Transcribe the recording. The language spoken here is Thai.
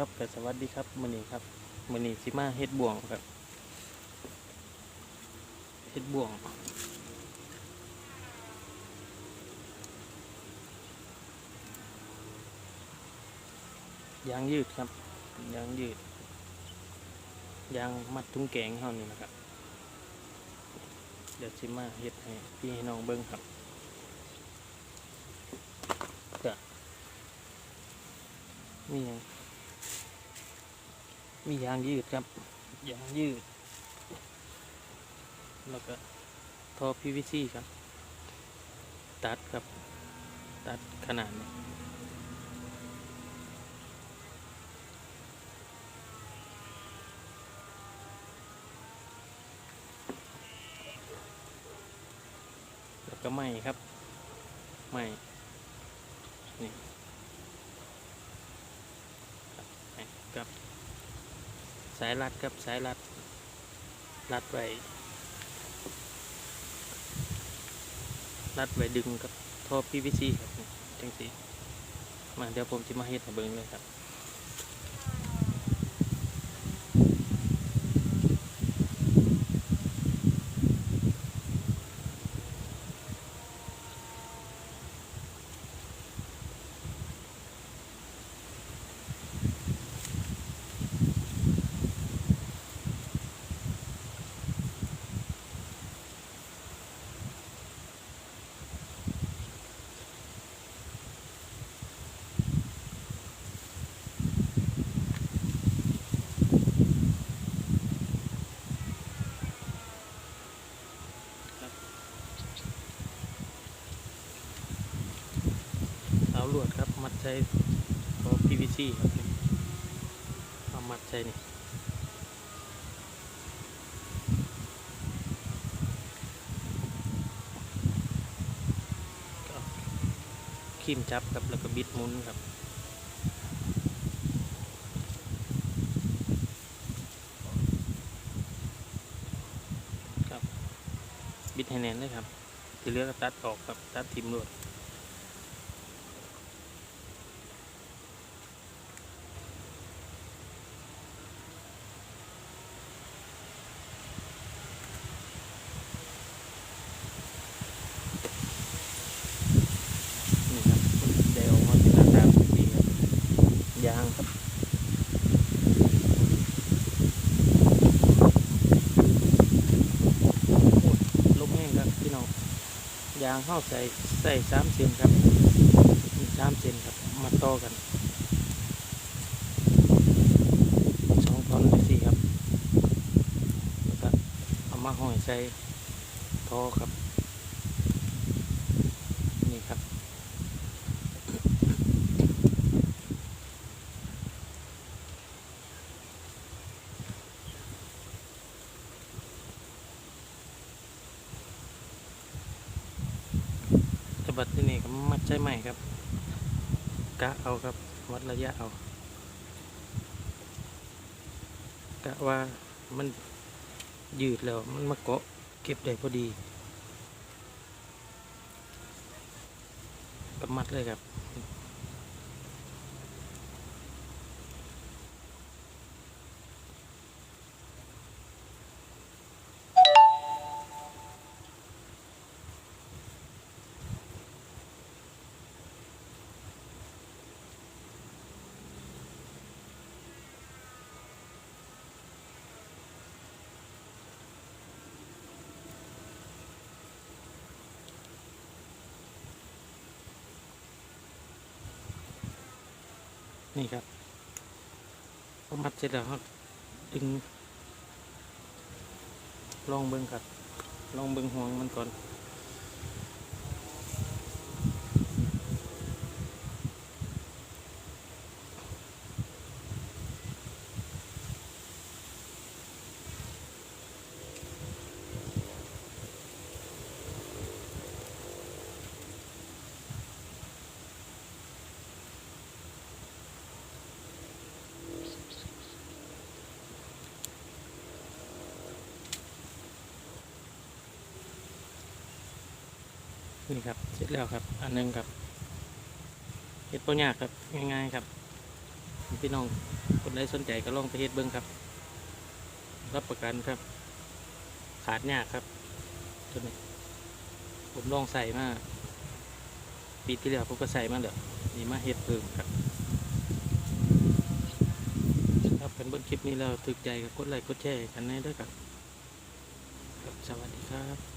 ครับก็สวัสดีครับมือนี้ครับมือนี้ซิมาเฮ็ดบ่วงครับเฮ็ดบ่วง ยางยืดครับ ยางยืด ยางมัดถุงแกงเฮานี่นะครับ เดี๋ยวสิมาเฮ็ดให้พี่ให้น้องเบิ่งครับก็มีหยัง มียางยืดครับ ยางยืด แล้วก็ท่อ PVC ครับ ตัดครับ ตัดขนาดนี้แล้วก็ไม้ครับ ไม้นี่ครับไม้กับ สายรัดครับสายรัด รัดไว้ รัดไว้ดึงกับท่อ PVC ครับจังสีมาเดี๋ยวผมจะมาเฮ็ดให้เบิ่งเลยครับ วดครับ มัดใช้ท่อ PVC ครับเอามัดใช้นี่ก็ขีมจับครับแล้วก็บิดมุนครับครับ บิดให้แน่นเลยครับที่เหลือก็ตัดออกครับตัดทิมลวด นี่ครับได้ออกมาเป็นหน้าตาแบบนี้ครับยางครับับพี่น้องยางเข้าใส่ใส่สามเซนครับสามเซนครับมาต่อกันสองตอนเลยสี่ครับแล้วก็เอามาห้อยใส่ท่อครับ บัดที่นี่ก็มัดใจใหม่ครับกะเอาครับวัดระยะเอากะว่ามันยืดแล้วมันมาเกาะเก็บได้พอดีกับมัดเลยครับ นี่ครับพอมัดเสร็จแล้วครับดึงลองเบิ้งครับลองเบิ้งห่วงมันก่อน นี่ครับเสร็จแล้วครับ อันหนึงครับเห็ดปัญญากครับง่ายๆครับพี่น้องคนใดสนใจก็ลองไปเฮ็ดเบิ้งครับ รับประกันครับ ขาดยากครับตัวนี้ผมลองใส่มาปีที่แล้วผมก็ใส่มาเดี๋ยวนี่มาเฮ็ดเพิ่มครับครับเป็นเบิ้งคลิปนี้แล้วถึกใจก็กดไลค์กดแชร์กันแน่ด้วยครับ ครับสวัสดีครับ